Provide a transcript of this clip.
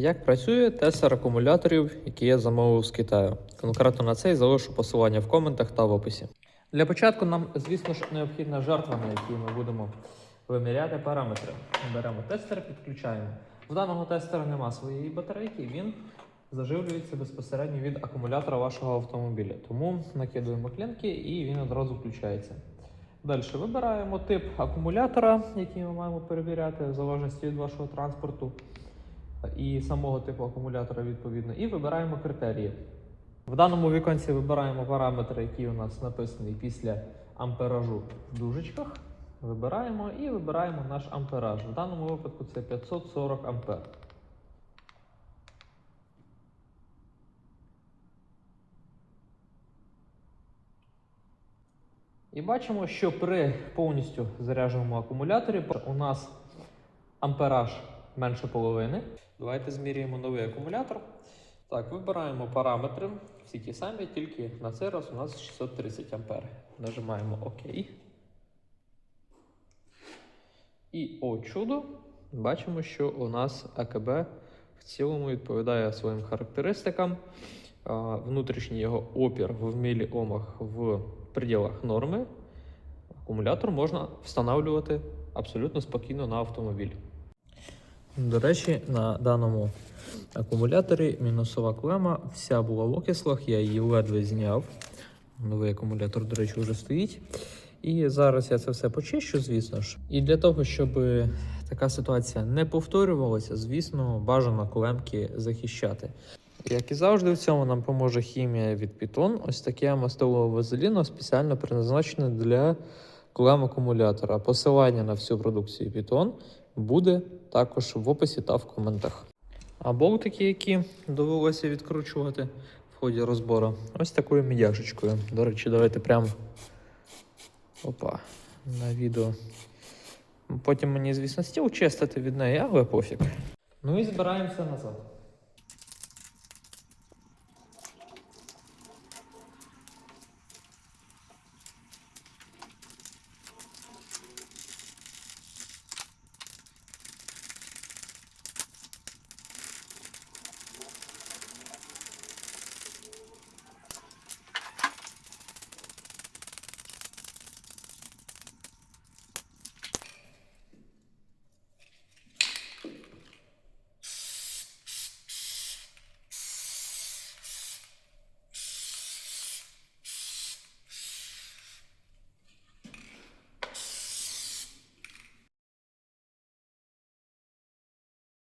Як працює тестер акумуляторів, який я замовив з Китаю? Конкретно на цей залишу посилання в коментах та в описі. Для початку нам, звісно ж, необхідна жертва, на якій ми будемо виміряти параметри. Беремо тестер, підключаємо. В даного тестера нема своєї батарейки, він заживлюється безпосередньо від акумулятора вашого автомобіля. Тому накидуємо клемки і він одразу включається. Далі вибираємо тип акумулятора, який ми маємо перевіряти в залежності від вашого транспорту і самого типу акумулятора відповідно, і вибираємо критерії. В даному віконці вибираємо параметри, які у нас написані після амперажу в дужечках. Вибираємо і вибираємо наш ампераж. В даному випадку це 540 ампер. І бачимо, що при повністю зарядженому акумуляторі у нас ампераж менше половини. Давайте зміряємо новий акумулятор. Так, вибираємо параметри, всі ті самі, тільки на цей раз у нас 630 ампер. Нажимаємо ОК. І о чудо, бачимо, що у нас АКБ в цілому відповідає своїм характеристикам. Внутрішній його опір в міліомах в пределах норми. Акумулятор можна встановлювати абсолютно спокійно на автомобіль. До речі, на даному акумуляторі мінусова клема вся була в окислах, я її ледве зняв. Новий акумулятор, до речі, вже стоїть. І зараз я це все почищу, звісно ж. І для того, щоб така ситуація не повторювалася, звісно, бажано клемки захищати. Як і завжди, в цьому нам поможе хімія від Python. Ось таке мастилове вазеліно спеціально призначене для клем акумулятора. Посилання на всю продукцію Python буде також в описі та в коментах. А болтики, які довелося відкручувати в ході розбору, ось такою м'яшечкою. До речі, давайте прямо опа, на відео. Потім мені, звісно, стіл чистити від неї, але пофіг. Ну і збираємося назад.